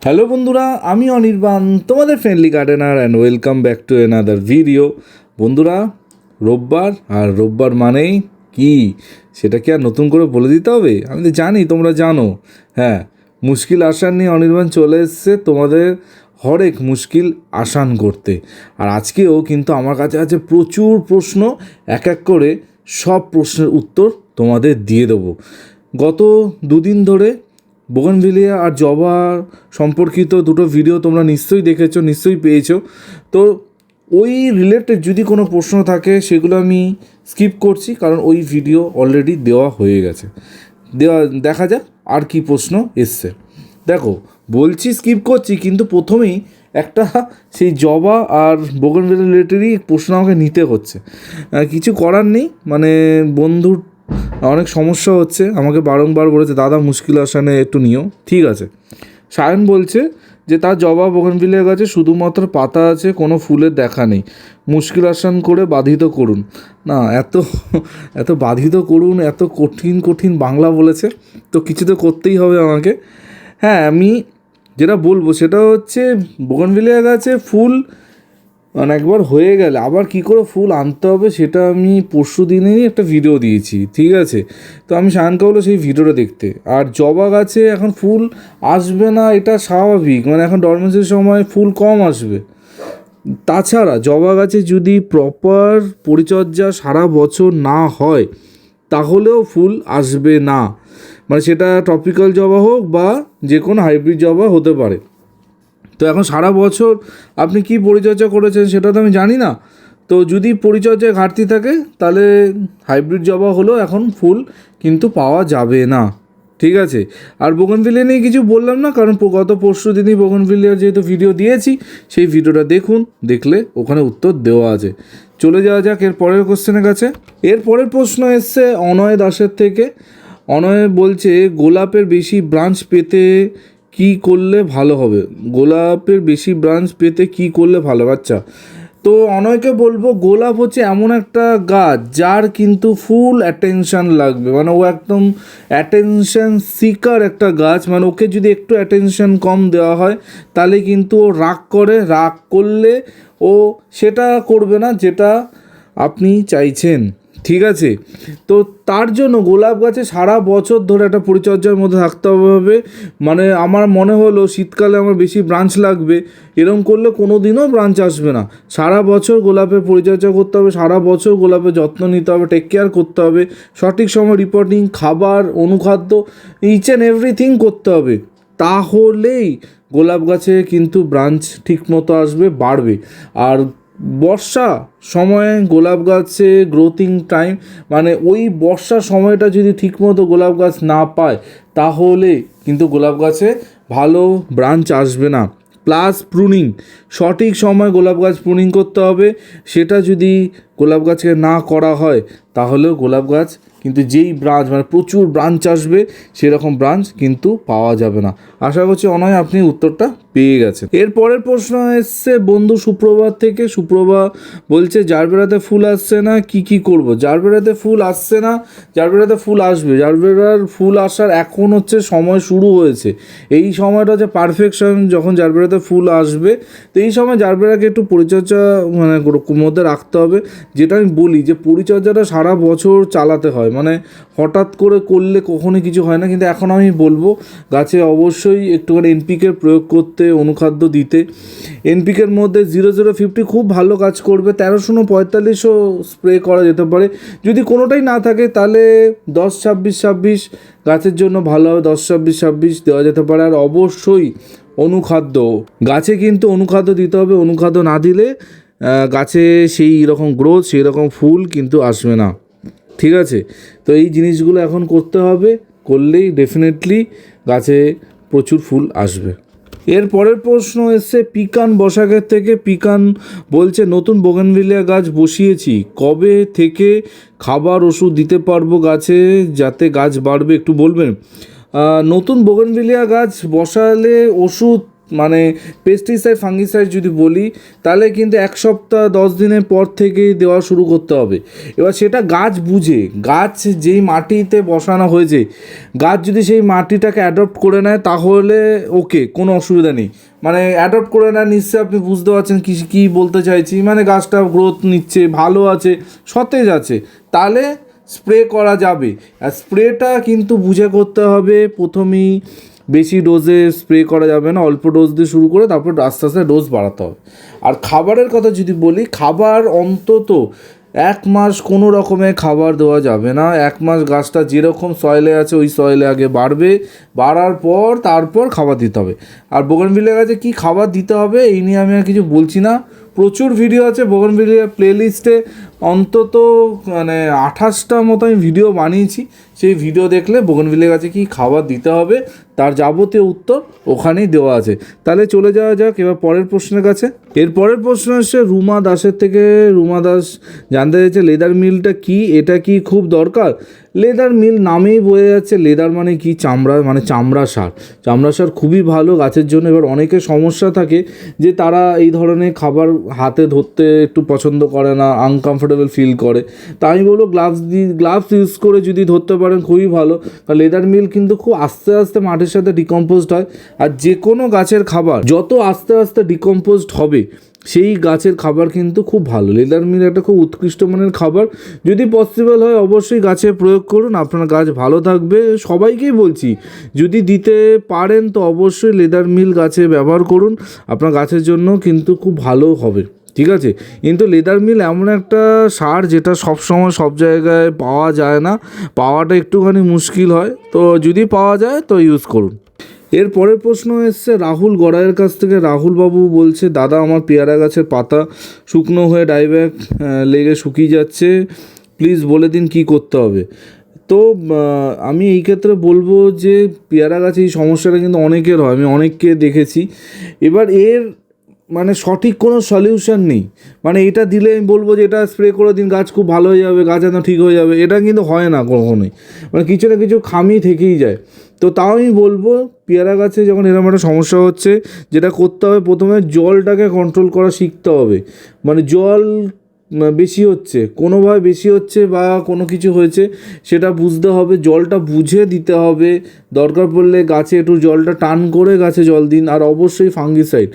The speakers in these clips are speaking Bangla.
হ্যালো বন্ধুরা, আমি অনির্বাণ, তোমাদের friendly gardener and welcome back to another video বন্ধুরা, রোববার, আর রোববার মানেই কি? সেটা কি আর নতুন করে বলে দিতে হবে? আমি তো জানি, তোমরা জানো। হ্যাঁ মুশকিল আসান নিয়ে অনির্বাণ চলে এসছে তোমাদের হরেক মুশকিল আসান করতে। আর আজকেও কিন্তু আমার কাছে আছে প্রচুর প্রশ্ন, এক এক করে সব প্রশ্নের উত্তর তোমাদের দিয়ে দেবো। গত দুদিন ধরে বোগনভিলিয়া আর জবা সম্পর্কিত দুটো ভিডিও তোমরা নিশ্চয়ই দেখেছ, নিশ্চয়ই পেয়েছ। তো ওই রিলেটেড যদি কোনো প্রশ্ন থাকে, সেগুলো আমি স্কিপ করছি, কারণ ওই ভিডিও অলরেডি দেওয়া হয়ে গেছে। দেওয়া, দেখা যাক আর কি প্রশ্ন এসছে। দেখো, বলছি স্কিপ করছি, কিন্তু প্রথমেই একটা সেই জবা আর বোগনভিলিয়া রিলেটেডই প্রশ্ন আমাকে নিতে হচ্ছে। কিছু করার নেই মানে বন্ধুর অনেক সমস্যা হচ্ছে, আমাকে বারংবার বলেছে, দাদা, মুশকিল আসানে একটু নিও। ঠিক আছে। সায়ন বলছে যে, তার জবা বোগনভিলিয়া গাছে, শুধুমাত্র পাতা আছে, কোনো ফুলের দেখা নেই। মুশকিল আসান করে বাধিত করুন। না, এত এত বাধিত করুন, এত কঠিন কঠিন বাংলা বলেছে, তো কিছু তো করতেই হবে আমাকে। হ্যাঁ আমি যেটা বলব, সেটা হচ্ছে বোগনভিলিয়া গাছে, ফুল মানে একবার হয়ে গেলে, আবার কি করে ফুল আনতে হবে সেটা আমি পরশু দিনেই একটা ভিডিও দিয়েছি, ঠিক আছে? তো আমি সায়নকে বলো সেই ভিডিওটা দেখতে। আর জবা গাছে এখন ফুল আসবে না, এটা স্বাভাবিক। মানে এখন ডরমেন্সির সময় ফুল কম আসবে। তাছাড়া জবা গাছে যদি প্রপার পরিচর্যা সারা বছর না হয়, তাহলেও ফুল আসবে না। মানে সেটা টপিক্যাল জবা হোক বা যে কোনো হাইব্রিড জবা হতে পারে। তো এখন সারা বছর আপনি কি পরিচর্যা করেছেন সেটা তো আমি জানি না। তো যদি পরিচর্যায় ঘাটতি থাকে, তাহলে হাইব্রিড জবা হলেও এখন ফুল কিন্তু পাওয়া যাবে না। ঠিক আছে? আর বোগনভিলিয়া নিয়ে কিছু বললাম না, কারণ গত পরশু দিনই বোগনভিলিয়ার যেহেতু ভিডিও দিয়েছি, সেই ভিডিওটা দেখুন, দেখলে ওখানে উত্তর দেওয়া আছে। চলে যাওয়া যাক এর পরের কোশ্চেনের কাছে। এর পরের প্রশ্ন এসছে অনয় দাসের থেকে। অনয় বলছে, গোলাপের বেশি ব্রাঞ্চ পেতে কি করলে ভালো হবে? গোলাপের বেশি ব্রাঞ্চ পেতে কি করলে ভালো? আচ্ছা তো অনয়কে বলব গোলাপ হচ্ছে এমন একটা গাছ যার কিন্তু ফুল অ্যাটেনশন লাগবে। মানে ও একদম অ্যাটেনশন সিকার একটা গাছ। মানে ওকে যদি একটু অ্যাটেনশন কম দেওয়া হয়, তাহলে কিন্তু ও রাগ করে। রাগ করলে ও সেটা করবে না যেটা আপনি চাইছেন। ঠিক আছে? তো তার জন্য গোলাপ গাছে সারা বছর ধরে একটা পরিচর্যার মধ্যে থাকতে হবে। মানে আমার মনে হলো শীতকালে আমার বেশি ব্রাঞ্চ লাগবে। এরকম করলে কোনো দিনও ব্রাঞ্চ আসবে না। সারা বছর গোলাপের পরিচর্যা করতে হবে, সারা বছর গোলাপের যত্ন নিতে হবে টেক কেয়ার করতে হবে, সঠিক সময় রিপোর্টিং খাবার, অনুখাদ্য ইচ অ্যান্ড এভরিথিং করতে হবে। তাহলেই গোলাপ গাছে কিন্তু ব্রাঞ্চ ঠিক মতো আসবে, বাড়বে। আর বর্ষা সময়ে গোলাপ গাছে গ্রোথিং টাইম মানে ওই বর্ষা সময়টা যদি ঠিকমতো গোলাপ গাছ না পায়, তাহলে কিন্তু গোলাপ গাছে ভালো ব্রাঞ্চ আসবে না। প্লাস প্রুনিং সঠিক সময় গোলাপ গাছ প্রুনিং করতে হবে। সেটা যদি গোলাপ গাছকে না করা হয়, তাহলেও গোলাপ গাছ কিন্তু যেই ব্রাঞ্চ মানে প্রচুর ব্রাঞ্চ আসবে, সেরকম ব্রাঞ্চ কিন্তু পাওয়া যাবে না। আশা করছি অনয় আপনি উত্তরটা পেয়ে গেছেন। এর পরের প্রশ্ন এসছে, বন্ধু সুপ্রভাত থেকে। সুপ্রভা বলছে, জারবেরাতে ফুল আসছে না, কি কি করব? জারবেরাতে ফুল আসছে না, জারবেরাতে ফুল আসবে। জারবেরার ফুল আসার এখন হচ্ছে সময় শুরু হয়েছে। এই সময়টা হচ্ছে পারফেকশন যখন জারবেরাতে ফুল আসবে, তো এই সময় জারবেরাকে একটু পরিচর্যা মানে মধ্যে রাখতে হবে। যেটা আমি বলি যে, পরিচর্যাটা সারা বছর চালাতে হয়। মানে হঠাৎ করে করলে কখনোই কিছু হয় না, কিন্তু এখন আমি বলব গাছে অবশ্যই একটুখানি এনপিকের প্রয়োগ করতে, অনুখাদ্য দিতে। এনপিকের মধ্যে জিরো জিরো ফিফটি খুব ভালো কাজ করবে, তেরোশো পঁয়তাল্লিশও স্প্রে করা যেতে পারে। যদি কোনোটাই না থাকে, তাহলে দশ ছাব্বিশ ছাব্বিশ গাছের জন্য ভালো হবে, দশ ছাব্বিশ ছাব্বিশ দেওয়া যেতে পারে। আর অবশ্যই অনুখাদ্য। গাছে কিন্তু অনুখাদ্য দিতে হবে, অনুখাদ্য না দিলে গাছে সেই রকম গ্রোথ সেই রকম ফুল কিন্তু আসবে না। ঠিক আছে? তো এই জিনিসগুলো এখন করতে হবে, করলেই ডেফিনেটলি গাছে প্রচুর ফুল আসবে। এর পরের প্রশ্ন এসছে, পিকান বসাকের থেকে, পিকান বলছে, নতুন বোগানভিলিয়া গাছ বসিয়েছি, কবে থেকে খাবার ওষুধ দিতে পারব গাছে যাতে গাছ বাড়বে একটু বলবেন? নতুন বোগানভিলিয়া গাছ বসালে ওষুধ মানে পেস্টিসাইড ফাঙ্গিসাইড যদি বলি, তাহলে কিন্তু এক সপ্তাহ, দশ দিনের পর থেকেই দেওয়া শুরু করতে হবে। এবার সেটা গাছ বুঝে, গাছ যেই মাটিতে বসানো হয়েছে, গাছ যদি সেই মাটিটাকে অ্যাডপ্ট করে নেয়, তাহলে ওকে কোনো অসুবিধা নেই। মানে অ্যাডপ্ট করে নেয়, নিশ্চয়ই আপনি বুঝতে পারছেন কী কী বলতে চাইছি। মানে গাছটা গ্রোথ নিচ্ছে, ভালো আছে, সতেজ আছে, তাহলে স্প্রে করা যাবে। আর স্প্রেটা কিন্তু বুঝে করতে হবে, প্রথমেই বেশি ডোজে স্প্রে করা যাবে না, অল্প ডোজ দিয়ে শুরু করে তারপর আস্তে আস্তে ডোজ বাড়াতে হবে। আর খাবারের কথা যদি বলি, খাবার অন্তত এক মাস কোনো রকমের খাবার দেওয়া যাবে না। এক মাস গাছটা যেরকম সয়েলে আছে, ওই সয়েলে আগে বাড়বে, বাড়ার পর তারপর খাবার দিতে হবে। আর বোগনভিলিয়া গাছে কী খাবার দিতে হবে, এই নিয়ে আমি আর কিছু বলছি না। প্রচুর ভিডিও আছে বোগনভিলিয়া প্লেলিস্টে অন্তত মানে আঠাশটা মতো আমি ভিডিও বানিয়েছি। সেই ভিডিও দেখলে বোগনভিলের কাছে কি খাবার দিতে হবে, তার যাবতীয় উত্তর ওখানেই দেওয়া আছে। তাহলে চলে যাওয়া যাক এবার পরের প্রশ্নের কাছে। এর পরের প্রশ্ন আসছে, রুমা দাসের থেকে, রুমা দাস জানতে চাইছে লেদার মিলটা কি, এটা কি খুব দরকার? লেদার মিল নামেই বোঝা যাচ্ছে লেদার মানে কি? চামড়া মানে চামড়া সার। চামড়া সার খুবই ভালো, গাছের জন্য। এবার অনেকের সমস্যা থাকে যে তারা এই ধরনের খাবার হাতে ধরতে একটু পছন্দ করে না আনকমফোর্টেবল ফিল করে। তা আমি বলব গ্লাভস দিয়ে গ্লাভস ইউজ করে যদি ধরতে পারেন খুবই ভালো। কারণ লেদার মিল কিন্তু খুব আস্তে আস্তে মাটির সাথে ডিকম্পোজড হয়। আর যে কোনো গাছের খাবার যত আস্তে আস্তে ডিকম্পোজড হবে সেই গাছের খাবার কিন্তু খুব ভালো। লেদার মিল একটা খুব উৎকৃষ্ট মানের খাবার। যদি পসিবল হয়, অবশ্যই গাছে প্রয়োগ করুন। আপনার গাছ ভালো থাকবে। সবাইকেই বলছি, যদি দিতে পারেন তো অবশ্যই লেদার মিল গাছে ব্যবহার করুন। আপনার গাছের জন্য কিন্তু খুব ভালো হবে। ঠিক আছে? কিন্তু লেদার মিল এমন একটা সার যেটা সব সময় সব জায়গায় পাওয়া যায় না। পাওয়াটা একটুখানি মুশকিল হয়। তো যদি পাওয়া যায় তো ইউজ করুন। এর পরের প্রশ্ন এসছে, রাহুল গড়াইয়ের কাছ থেকে রাহুল বাবু বলছে, দাদা, আমার পেয়ারা গাছের পাতা শুকনো হয়ে ডাইব্যাক লেগে শুকিয়ে যাচ্ছে। প্লিজ বলে দিন কি করতে হবে? তো আমি এই ক্ষেত্রে বলব যে, পেয়ারা গাছে এই সমস্যাটা কিন্তু অনেকের হয়। আমি অনেককে দেখেছি। এবার এর মানে সঠিক কোনো সলিউশন নেই। মানে এটা দিলে আমি বলব যে, এটা স্প্রে করে দিন, গাছ খুব ভালো হয়ে যাবে, গাছ একদম ঠিক হয়ে যাবে। এটা কিন্তু হয় না কখনোই। মানে কিছু না কিছু খামি থেকেই যায়। তো তাও আমি বলব, পেয়ারা গাছে যখন এরকম একটা সমস্যা হচ্ছে, যেটা করতে হবে প্রথমে জলটাকে কন্ট্রোল করা শিখতে হবে। মানে জল বেশি হচ্ছে কোনোভাবে বেশি হচ্ছে বা কোনো কিছু হয়েছে, সেটা বুঝতে হবে, জলটা বুঝে দিতে হবে। দরকার পড়লে গাছে একটু জলটা টান করে গাছে জল দিন, আর অবশ্যই ফাঙ্গিসাইড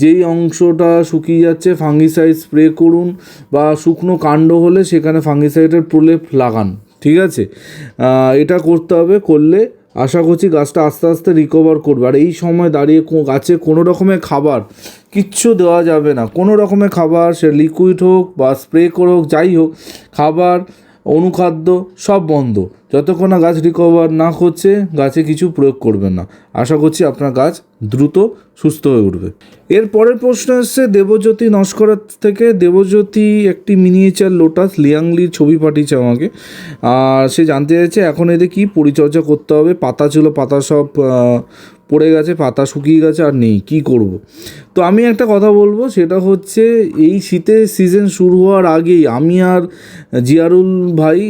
যেই অংশটা শুকিয়ে যাচ্ছে ফাঙ্গিসাইড স্প্রে করুন, বা শুকনো কাণ্ড হলে সেখানে ফাঙ্গিসাইডের প্রলেপ লাগান, ঠিক আছে? এটা করতে হবে, করলে আশা করছি গাছটা আস্তে আস্তে রিকভার করবে। আর এই সময় দাঁড়িয়ে গাছে কোনো রকমের খাবার কিচ্ছু দেওয়া যাবে না। কোনো রকমের খাবার সে লিকুইড হোক বা স্প্রে করে হোক, যাই হোক, খাবার, অনুখাদ্য সব বন্ধ। যতক্ষণ না গাছ রিকভার না করছে গাছে কিছু প্রয়োগ করবেন না। আশা করছি আপনার গাছ দ্রুত সুস্থ হয়ে উঠবে। এর পরের প্রশ্ন এসছে, দেবজ্যোতি নস্করার থেকে দেবজ্যোতি একটি মিনিয়েচার লোটাস লিয়াংলির ছবি পাঠিয়েছে আমাকে। আর সে জানতে চাইছে, এখন এদের কী পরিচর্যা করতে হবে? পাতা ছিল, পাতা সব পড়ে গেছে, পাতা শুকিয়ে গেছে আর নেই, কি করব। তো আমি একটা কথা বলব, সেটা হচ্ছে এই শীতের সিজন শুরু হওয়ার আগেই আমি আর জিয়ারুল ভাই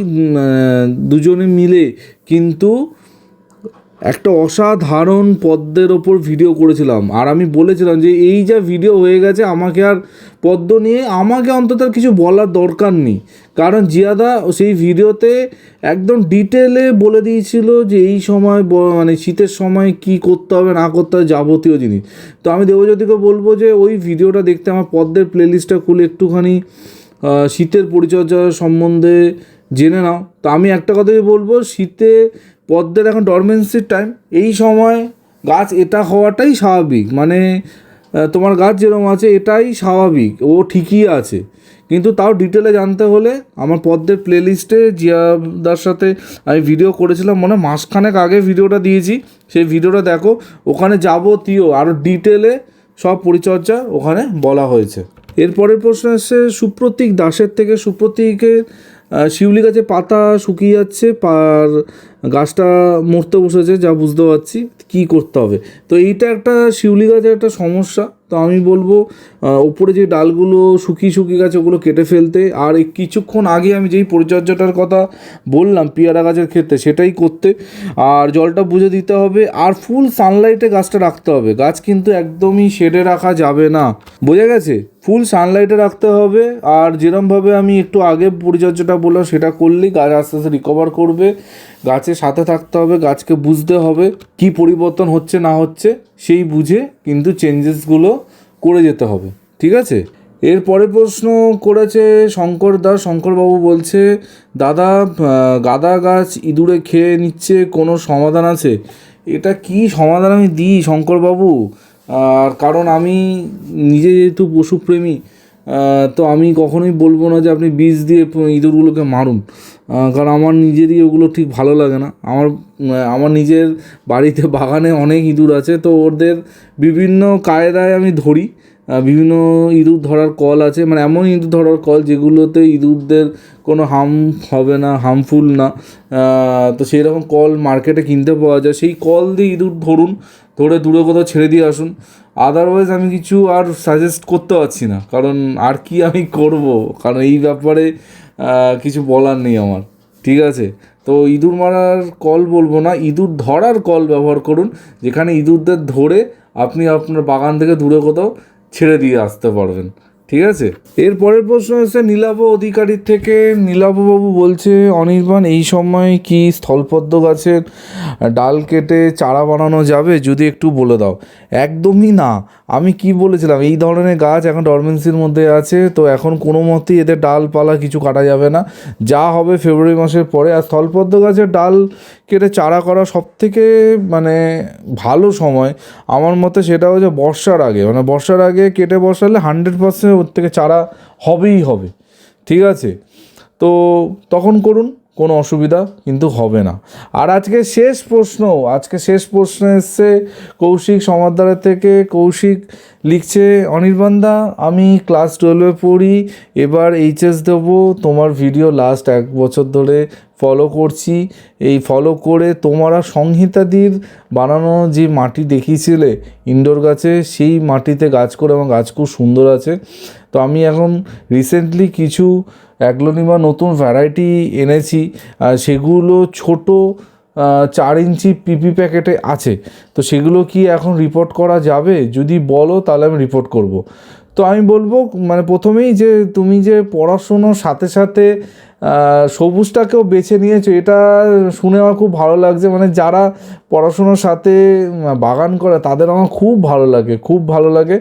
দুজনে মিলে কিন্তু একটা অসাধারণ পদ্মের ওপর ভিডিও করেছিলাম। আর আমি বলেছিলাম যে, এই যা ভিডিও হয়ে গেছে, আমাকে আর পদ্ম নিয়ে আমাকে অন্তত কিছু বলার দরকার নেই। কারণ জিয়াদা সেই ভিডিওতে একদম ডিটেলে বলে দিয়েছিল যে, এই সময় মানে শীতের সময় কি করতে হবে, না করতে হবে যাবতীয় জিনিস। তো আমি দেবজ্যোতিকে বলব যে, ওই ভিডিওটা দেখতে আমার পদ্মের প্লেলিস্টটা খুলে একটুখানি শীতের পরিচর্যা সম্বন্ধে জেনে নাও। তো আমি একটা কথাই বলব, শীতে পদ্মের এখন ডরমেন্সির টাইম এই সময় গাছ এটা হওয়াটাই স্বাভাবিক। মানে তোমার গাছ যেরকম আছে, এটাই স্বাভাবিক। ও ঠিকই আছে। কিন্তু তাও ডিটেলে জানতে হলে আমার পদ্মের প্লেলিস্টে জিয়াদার সাথে আমি ভিডিও করেছিলাম। মনে মাসখানেক আগে ভিডিওটা দিয়েছি। সেই ভিডিওটা দেখো, ওখানে যাবতীয় আরও ডিটেলে সব পরিচর্যা ওখানে বলা হয়েছে। এরপরের প্রশ্ন এসছে, সুপ্রতীক দাসের থেকে সুপ্রতীকের শিউলি গাছে পাতা শুকিয়ে যাচ্ছে আর গাছটা মরতে বসেছে, যা বুঝতে পারছি, কী করতে হবে। তো এইটা একটা শিউলি গাছের একটা সমস্যা। তো আমি বলব ওপরে যে ডালগুলো শুকিয়ে শুকিয়ে গেছে, ওগুলো কেটে ফেলতে। আর কিছুক্ষণ আগে আমি যেই পরিচর্যাটার কথা বললাম, পেয়ারা গাছের ক্ষেত্রে, সেটাই করতে। আর জলটা বুঝে দিতে হবে, আর ফুল সানলাইটে গাছটা রাখতে হবে। গাছ কিন্তু একদমই শেডে রাখা যাবে না। বোঝা গেছে? ফুল সানলাইটে রাখতে হবে, আর যেরমভাবে আমি একটু আগে পরিচর্যাটা বললাম, সেটা করলেই গাছ আস্তে আস্তে রিকভার করবে। গাছের সাথে থাকতে হবে, গাছকে বুঝতে হবে কি পরিবর্তন হচ্ছে না হচ্ছে, সেই বুঝে কিন্তু চেঞ্জেসগুলো করে যেতে হবে, ঠিক আছে? এর পরের প্রশ্ন করেছে শঙ্কর দাস, শঙ্করবাবু বলছে, দাদা গাঁদা গাছ ইঁদুরে খেয়ে নিচ্ছে, কোনো সমাধান আছে? এটা কি সমাধান আমি দিই শঙ্করবাবু? আর কারণ আমি নিজে যেহেতু পশুপ্রেমী তো আমি কখনোই বলব না যে আপনি বীজ দিয়ে ইঁদুরগুলোকে মারুন। কারণ আমার নিজেরই ওগুলো ঠিক ভালো লাগে না। আমার আমার নিজের বাড়িতে বাগানে অনেক ইঁদুর আছে, তো ওদের বিভিন্ন কায়দায় আমি ধরি। বিভিন্ন ইঁদুর ধরার কল আছে মানে এমন ইঁদুর ধরার কল যেগুলোতে ইঁদুরদের কোনো হার্ম হবে না, হার্মফুল না। তো সেই রকম কল মার্কেটে কিনতে পাওয়া যায়। সেই কল দিয়ে ইঁদুর ধরুন, ধরে দূরে কোথাও ছেড়ে দিয়ে আসুন। আদারওয়াইজ আমি কিছু আর সাজেস্ট করতে পারছি না। কারণ আর কি আমি করব? কারণ এই ব্যাপারে কিছু বলার নেই আমার। ঠিক আছে? তো ইঁদুর মারার কল বলব না। ইঁদুর ধরার কল ব্যবহার করুন। যেখানে ইঁদুরদের ধরে আপনি আপনার বাগান থেকে দূরে কোথাও ছেড়ে দিয়ে আসতে পারবেন। ঠিক আছে? এর পরের প্রশ্ন হচ্ছে, নীলাভ অধিকারীর থেকে নীলাভবাবু বলছে, অনির্বাণ, এই সময় কি স্থলপদ্ম গাছের ডাল কেটে চারা বানানো যাবে? যদি একটু বলে দাও। একদমই না। আমি কি বলেছিলাম? এই ধরনের গাছ এখন ডরমেন্সির মধ্যে আছে, তো এখন কোনো মতেই এদের ডালপালা কিছু কাটা যাবে না। যা হবে ফেব্রুয়ারি মাসের পরে। আর স্থলপদ্ম গাছের ডাল কেটে চারা করা সব থেকে মানে ভালো সময়। আমার মতে সেটা হচ্ছে বর্ষার আগে। মানে বর্ষার আগে কেটে বসালে হান্ড্রেড পার্সেন্ট ওর থেকে চারা হবেই হবে। ঠিক আছে? তো তখন করুন। কোনো অসুবিধা কিন্তু হবে না। আর আজকে শেষ প্রশ্ন, আজকে শেষ প্রশ্ন এসছে কৌশিক সমাদ্দারের থেকে। কৌশিক লিখছে, অনির্বাণদা, আমি ক্লাস টুয়েলভে পড়ি, এবার এইচএস দেবো। তোমার ভিডিও লাস্ট এক বছর ধরে ফলো করছি। এই ফলো করে তোমরা সংহিতাদির বানানো যে মাটি দেখিয়েছিলে ইনডোর গাছে, সেই মাটিতে গাছ করে, আমার গাছ খুব সুন্দর আছে। তো আমি এখন রিসেন্টলি কিছু অ্যাগ্লোনিমা নতুন ভ্যারাইটি এনেছি সেগুলো ছোট চার ইঞ্চি পিপি প্যাকেটে আছে। তো সেগুলো কি এখন রিপোর্ট করা যাবে? যদি বলো, তাহলে আমি রিপোর্ট করব। তো আমি বলব মানে প্রথমেই যে তুমি যে পড়াশুনোর সাথে সাথে সবুজটাকেও বেছে নিয়েছো, এটা শুনে আমার খুব ভালো লাগছে। মানে যারা পড়াশুনোর সাথে বাগান করে, তাদের আমার খুব ভালো লাগে, খুব ভালো লাগে।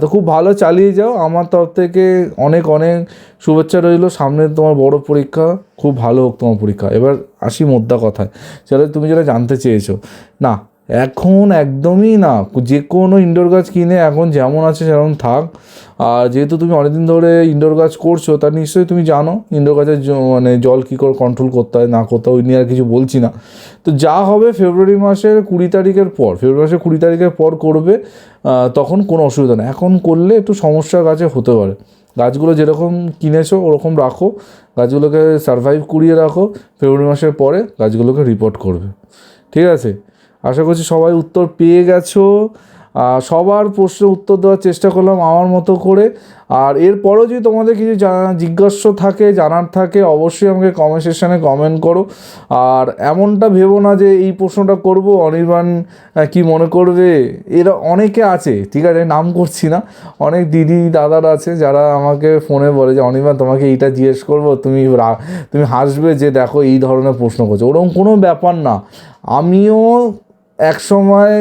তো খুব ভালো চালিয়ে যাও। আমার তরফ থেকে অনেক অনেক শুভেচ্ছা রইল। সামনে তোমার বড় পরীক্ষা, খুব ভালো হোক তোমার পরীক্ষা। এবার আসি মোদ্দা কথায়। সেটা তুমি যেটা জানতে চেয়েছো। না এখন একদমই না। যে কোনো ইনডোর গাছ কিনে এখন যেমন আছে সেরকম থাক। আর যেহেতু তুমি অনেকদিন ধরে ইনডোর গাছ করছ, তা নিশ্চয়ই তুমি জানো ইনডোর গাছের মানে জল কী করে কন্ট্রোল করতে হয়, না করতে ওই নিয়ে আর কিছু বলছি না। তো যা হবে ফেব্রুয়ারি মাসের কুড়ি তারিখের পর ফেব্রুয়ারি মাসের কুড়ি তারিখের পর করবে তখন কোনো অসুবিধা নেই। এখন করলে একটু সমস্যা গাছে হতে পারে। গাছগুলো যেরকম কিনেছো, ওরকম রাখো। গাছগুলোকে সারভাইভ করিয়ে রাখো। ফেব্রুয়ারি মাসের পরে গাছগুলোকে রিপোর্ট করবে। ঠিক আছে? আশা করছি সবাই উত্তর পেয়ে গেছো। সবার প্রশ্নের উত্তর দেওয়ার চেষ্টা করলাম আমার মতো করে। আর এরপরেও যদি তোমাদের কিছু জানা জিজ্ঞাস্য থাকে, জানার থাকে, অবশ্যই আমাকে কমেন্ট সেকশানে কমেন্ট করো। আর এমনটা ভেবো না যে এই প্রশ্নটা করব, অনির্বাণ কি মনে করবে? এরা অনেকে আছে, ঠিক আছে নাম করছি না। অনেক দিদি, দাদারা আছে, যারা আমাকে ফোনে বলে যে, অনির্বাণ, তোমাকে এইটা জিজ্ঞেস করব, তুমি তুমি হাসবে যে, দেখো এই ধরনের প্রশ্ন করছ। ওরকম কোনো ব্যাপার না। আমিও এক সময়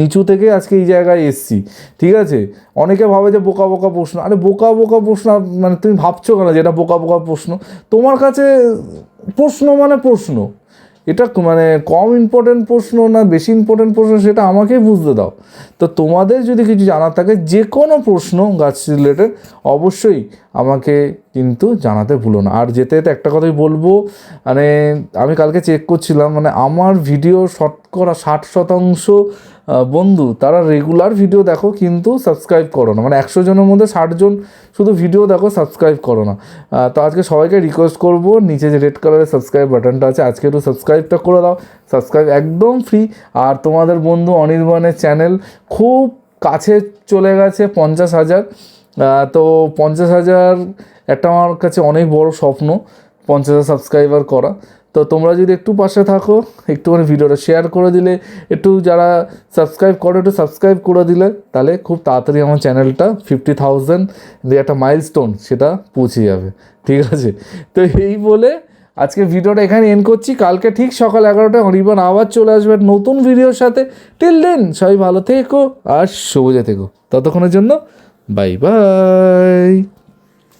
নিচু থেকে আজকে এই জায়গায় এসছি, ঠিক আছে? অনেকে ভাবে যে বোকা বোকা প্রশ্ন। আরে বোকা বোকা প্রশ্ন মানে তুমি ভাবছ কেন যে এটা বোকা বোকা প্রশ্ন? তোমার কাছে প্রশ্ন মানে প্রশ্ন। এটা মানে কম ইম্পর্টেন্ট প্রশ্ন না বেশি ইম্পর্টেন্ট প্রশ্ন সেটা আমাকেই বুঝতে দাও। তো তোমাদের যদি কিছু জানার থাকে, যে কোনো প্রশ্ন গাছ রিলেটেড অবশ্যই আমাকে কিন্তু জানাতে ভুলো না। আর যেতে যেতে একটা কথাই বলব মানে আমি কালকে চেক করছিলাম মানে আমার ভিডিও শতকরা ষাট শতাংশ বন্ধু, তারা রেগুলার ভিডিও দেখো, কিন্তু সাবস্ক্রাইব করো না। মানে একশো জনের মধ্যে ষাট জন শুধু ভিডিও দেখো সাবস্ক্রাইব করো না। তো আজকে সবাইকে রিকোয়েস্ট করব, নিচে যে রেড কালারের সাবস্ক্রাইব বাটনটা আছে, আজকে একটু সাবস্ক্রাইবটা করে দাও। সাবস্ক্রাইব একদম ফ্রি আর তোমাদের বন্ধু অনির্বাণের চ্যানেল খুব কাছে চলে গেছে, পঞ্চাশ হাজার। তো পঞ্চাশ হাজার একটা আমার কাছে অনেক বড় স্বপ্ন, পঞ্চাশ হাজার সাবস্ক্রাইবার করা। তো তোমরা যদি একটু পাশে থাকো, একটুখানি ভিডিওটা শেয়ার করে দিলে, একটু যারা সাবস্ক্রাইব করো, একটু সাবস্ক্রাইব করে দিলে, তাহলে খুব তাড়াতাড়ি আমার চ্যানেলটা ফিফটি থাউজেন্ড যে একটা মাইলস্টোন সেটা পৌঁছে যাবে। ঠিক আছে? তো এই বলে আজকে ভিডিওটা এখানে এন্ড করছি। কালকে ঠিক সকাল এগারোটায় হরিবান আবার চলে আসবে নতুন ভিডিওর সাথে। টিল দেন সবাই ভালো থেকো আর সবুজে থেকো। ততক্ষণের জন্য বাই বাই